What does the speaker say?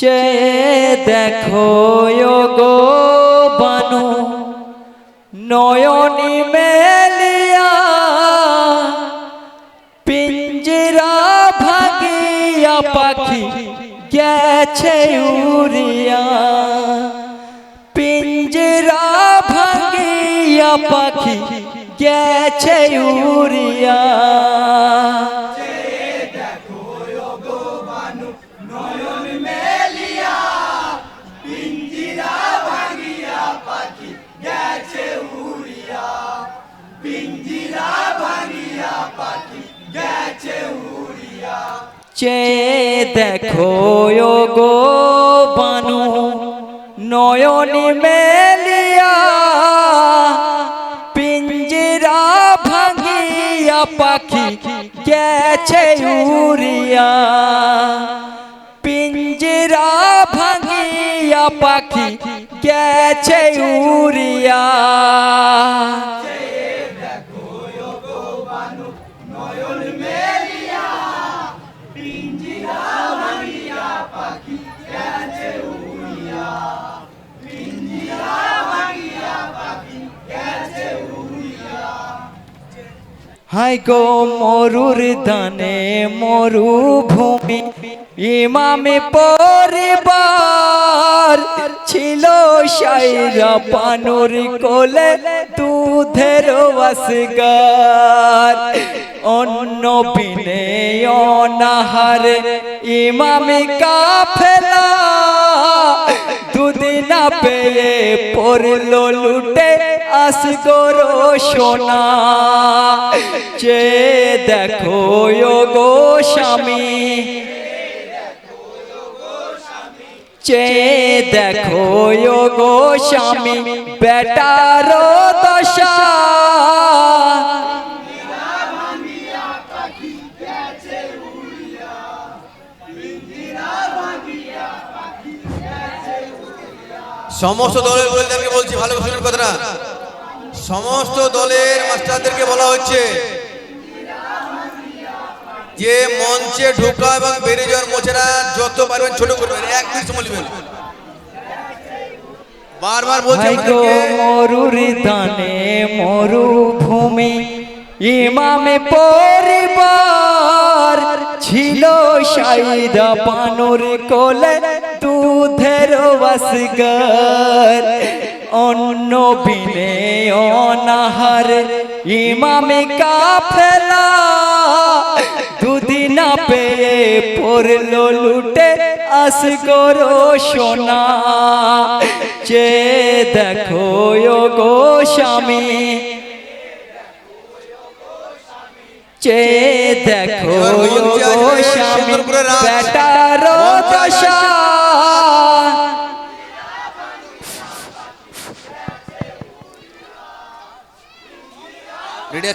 চেয়ে দেখো গো বানু, নয়নি মেলিয়া পিঞ্জরা ভাগিয়া পাখি গেছে উড়িয়া। পিঞ্জরা ভাগিয়া পাখি গেছে উড়িয়া। চেয়ে দেখো গো বানু, নয়নি মেলিয়া পিঞ্জরা ভাঙিয়া পাখি গেছে উড়িয়া। পিঞ্জরা ভাঙিয়া পাখি গেছে উড়িয়া। হাই গো মরুর দানে মরুভূমি ইমামে পরিবার ছিল সাইরা পানুর কোলে দুধের আসগার অন্য বিনে অনাহারে ইমামে কাফেলা দুদিনা পেয়ে পড়ল লুটে আসগরো সোনা। চে দেখো গো স্বামী। চে দেখো গো স্বামী বেটার দশা। সমস্ত দলের গোয়েন্দাদেরকে বলছি ভালো শুনুন কথাটা। সমস্ত দলের মাস্টারদেরকে বলা হচ্ছে যে মঞ্চে ঢোকা এবং বেরিয়ে যাওয়ার মোছেরা যত পারবেন ছোট করবেন এক মিনিট সময় নেবেন বারবার বলছি মরুর দানে মরুভূমি ইমামে পরিবার ছিল সাইদা পানুর কোলে দুধের বাসগার অন্য বিনে অনাহার ইমামে কাফেলা দুদিনা পেয়ে পড়ল লুটে আস করো সোনা। চে দেখো গো স্বামী চে দেখো গো স্বামী বেটার রেডি